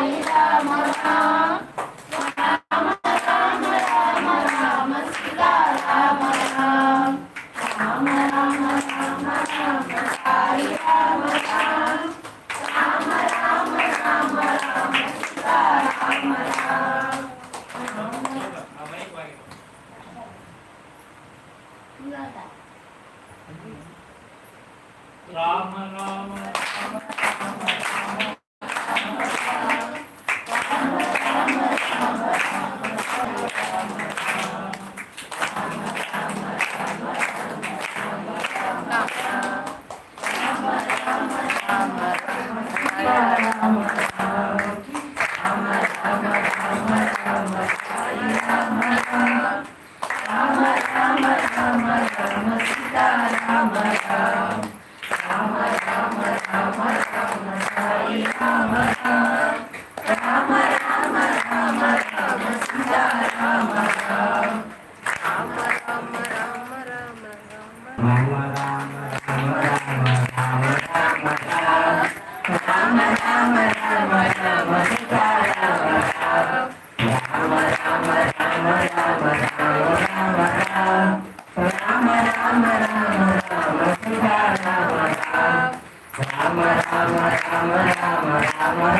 Hare Rama Rama Amen. Amor.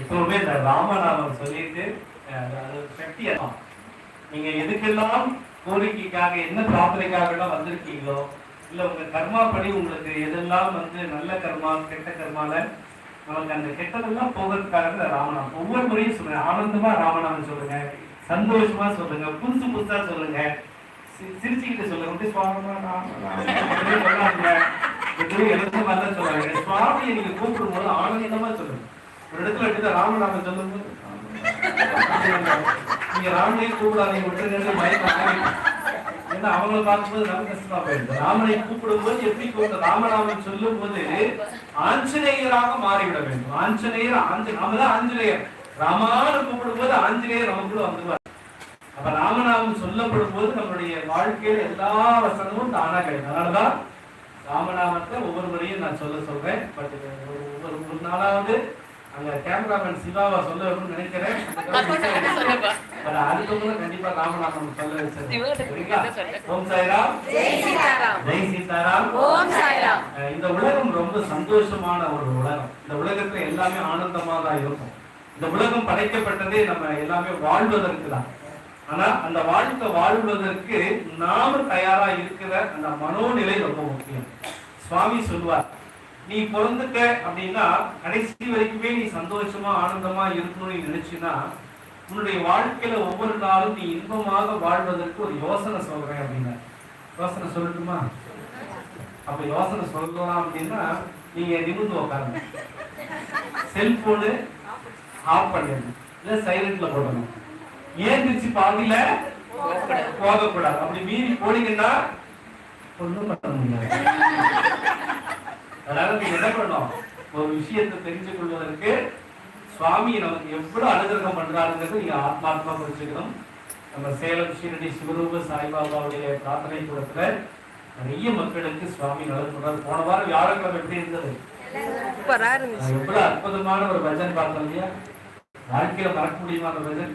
எப்பவுமே இந்த ராமநாமம் சொல்லிட்டு அது சக்தி நீங்க எதுக்கெல்லாம் கோரிக்கைக்காக என்ன பிரார்த்தனைக்காக எல்லாம் வந்திருக்கீங்களோ இல்ல உங்க கர்மா படி உங்களுக்கு எதெல்லாம் வந்து நல்ல கர்மா கெட்ட கர்மால நமக்கு அந்த கெட்டதெல்லாம் போவதற்காக இந்த ராமநாமம் ஒவ்வொரு முறையும் சொல்லுங்க ஆனந்தமா ராமநாமம் சொல்லுங்க. சந்தோஷமா சொல்லுங்க. புதுசு புதுசா சொல்லுங்க. சி- சிரிச்சுக்கிட்டு சொல்லுங்க. வந்து சுவாமமா ராம, ராம, எதுவும் சுவாமியை நீங்க கூப்பிடும் போது ஆனந்தமா சொல்லுங்க. ஒரு இடத்துல எடுத்து ராமநாமம் சொல்லுங்க நீங்க ராமனையும் கூப்பிடாதீங்க. விட்டுருங்க மயக்கம் அவங்களை பார்க்கும்போது நமக்கு கஷ்டமா போயிடுது. ராமனை கூப்பிடும் போது எப்படி கூப்பிட ராமநாமன் சொல்லும் போது ஆஞ்சநேயராக மாறிவிட வேண்டும். ஆஞ்சநேயர் ஆஞ்ச நாம தான் ஆஞ்சநேயர். கூப்பிடும் போது ஆஞ்சநேயர் நமக்குள்ள வந்துருவார். அப்ப ராமநாமம் சொல்லப்படும் போது நம்மளுடைய வாழ்க்கையில எல்லா வசனமும் தானா கிடைக்கும். அதனாலதான் ராமநாமத்தை ஒவ்வொரு முறையும் நான் சொல்ல சொல்றேன். பட் ஒவ்வொரு ஒரு நாளாவது அங்க கேமராமேன் சிவாவா சொல்ல வரும்னு நினைக்கிறேன் முறை கண்டிப்பா ராமநாமம் சொல்ல வச்சிருக்கேன்? ஓம் சாய்ராம். ஜெய் சீதாராம். ஓம் சாய்ராம். இந்த உலகம் ரொம்ப சந்தோஷமான ஒரு உலகம். இந்த உலகத்துல எல்லாமே ஆனந்தமா தான் இருக்கும். இந்த உலகம் படைக்கப்பட்டதே நம்ம எல்லாமே வாழ்வதற்கு தான். ஆனா அந்த வாழ்க்கை வாழ்வதற்கு நாம தயாரா இருக்கிற அந்த மனோநிலை ரொம்ப முக்கியம். சுவாமி சொல்வார் நீ பிறந்துட்ட அப்படின்னா கடைசி வரைக்குமே நீ சந்தோஷமா ஆனந்தமா இருக்கணும்னு நினைச்சுன்னா உன்னுடைய வாழ்க்கையில ஒவ்வொரு நாளும் நீ இன்பமாக வாழ்வதற்கு ஒரு யோசனை சொல்றேன் அப்படின்னா. யோசனை சொல்லட்டுமா? அப்ப யோசனை சொல்லலாம் அப்படின்னா நீங்க நிமிர்ந்து உட்காருங்க செல்போனு ஆஃப் பண்ணிடணும் இல்ல சைலண்ட்ல போடணும். ஏந்திரிச்சு பாதியில போகக்கூடாது. அப்படி மீறி போனீங்கன்னா ஒண்ணும் பண்ண முடியாது. அதனால நீங்க என்ன பண்ணணும்? ஒரு விஷயத்தை தெரிஞ்சு கொள்வதற்கு சுவாமி நமக்கு எவ்வளவு அனுகிரகம் பண்றாருங்கிறது நீங்க ஆத்மாத்மா புரிஞ்சுக்கணும். நம்ம சேலம் ஷீரடி சிவரூப சாய்பாபாவுடைய பிரார்த்தனை கூடத்துல நிறைய மக்களுக்கு சுவாமி சொல்றாரு போன வாரம் வியாழக்கிழமை எப்படி இருந்தது? எவ்வளவு அற்புதமான ஒரு பஜன் பார்த்தோம் இல்லையா? வாழ்க்கையில மறக்க முடியுமா அந்த பஜன்.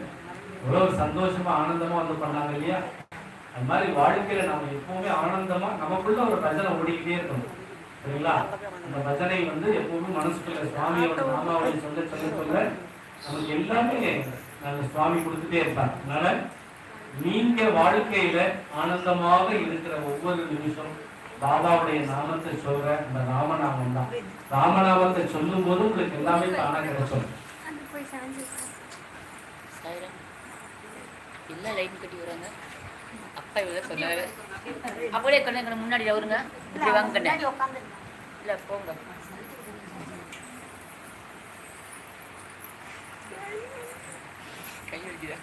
எவ்வளவு சந்தோஷமா ஆனந்தமா வந்து பண்ணாங்க இல்லையா? அது மாதிரி வாழ்க்கையில நாம எப்பவுமே ஆனந்தமா நமக்குள்ள ஒரு பஜனை ஓடிக்கிட்டே இருக்கணும். சரிங்களா? அந்த பஜனை வந்து எப்பவுமே மனசுக்குள்ள சுவாமியோட நாமாவை சொல்ல சொல்ல சொல்ல நமக்கு எல்லாமே நாங்க சுவாமி கொடுத்துட்டே இருப்பார். அதனால நீங்க வாழ்க்கையில ஆனந்தமாக இருக்கிற ஒவ்வொரு நிமிஷம் பாபாவுடைய நாமத்தை சொல்ற அந்த ராமநாமம் தான். ராமநாமத்தை சொல்லும் போது உங்களுக்கு எல்லாமே தானா கிடைச்சோம் இல்லை லைன் கட்டி வராங்க அப்பா இவ்வளோ சொன்னாரு. அப்படியே கண்ணு கண்ணு முன்னாடி வருங்க இப்படி வாங்க கண்ணு. இல்லை போங்க. கை வலிக்குதா?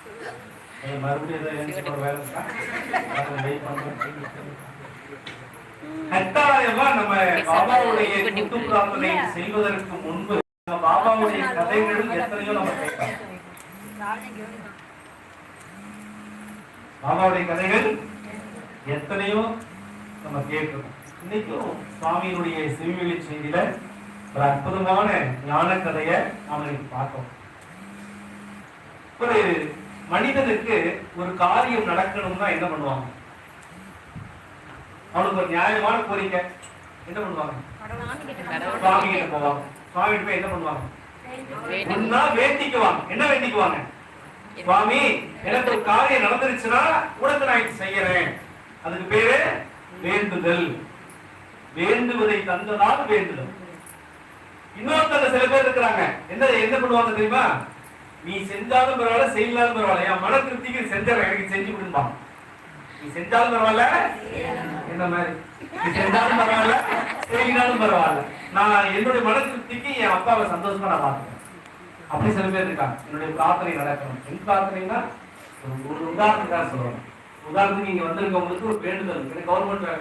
கட்டாயமா நம்ம பாபாவுடைய பிரார்த்தனை செய்வதற்கு முன்பு பாபாவுடைய கதைகளும் எத்தனையோ நம்ம கேட்கலாம். பாபாவுடைய கதைகள் எத்தனையோ நம்ம கேட்கிறோம் இன்னைக்கும் சுவாமியினுடைய சிவிவெளி செய்தியில ஒரு அற்புதமான ஞான கதையை நாம பார்த்தோம் ஒரு மனிதனுக்கு ஒரு காரியம் நடக்கணும்னா என்ன பண்ணுவாங்க? அவனுக்கு ஒரு நியாயமான கோரிக்கை. என்ன பண்ணுவாங்க? சுவாமி கிட்ட போவாங்க. சுவாமி போய் என்ன பண்ணுவாங்க? வேண்டிக்குவாங்க. என்ன வேண்டிக்குவாங்க? சுவாமி எனக்கு ஒரு காரியம் நடந்துருச்சுன்னா உனக்கு நான் இது செய்யறேன். அதுக்கு பேரு வேண்டுதல். வேண்டுவதை தந்ததால் வேண்டுதல். இன்னொருத்தங்க சில பேர் இருக்கிறாங்க. என்ன என்ன பண்ணுவாங்க தெரியுமா? நீ செஞ்சாலும் பரவாயில்ல செய்யலாலும் பரவாயில்ல. என் மன திருப்திக்கு செஞ்சிடறேன். எனக்கு செஞ்சு கொடுப்பா நீ செஞ்சாலும் பரவாயில்ல என்ன மாதிரி? நீ செஞ்சாலும் பரவாயில்ல செய்யினாலும் பரவாயில்ல. நான் என்னுடைய மன திருப்திக்கு என் அப்பாவை சந்தோஷமா நான் பார்த்துக்கிறேன். அப்படி சில பேர் இருக்காங்க. என்னுடைய பிரார்த்தனை நடக்கணும். என் பிரார்த்தனைனா ஒரு ஒரு உதாரணத்துக்காக சொல்லணும். உதாரணத்துக்கு இங்க வந்திருக்கவங்களுக்கு ஒரு வேண்டுதல் இருக்கு. கவர்மெண்ட்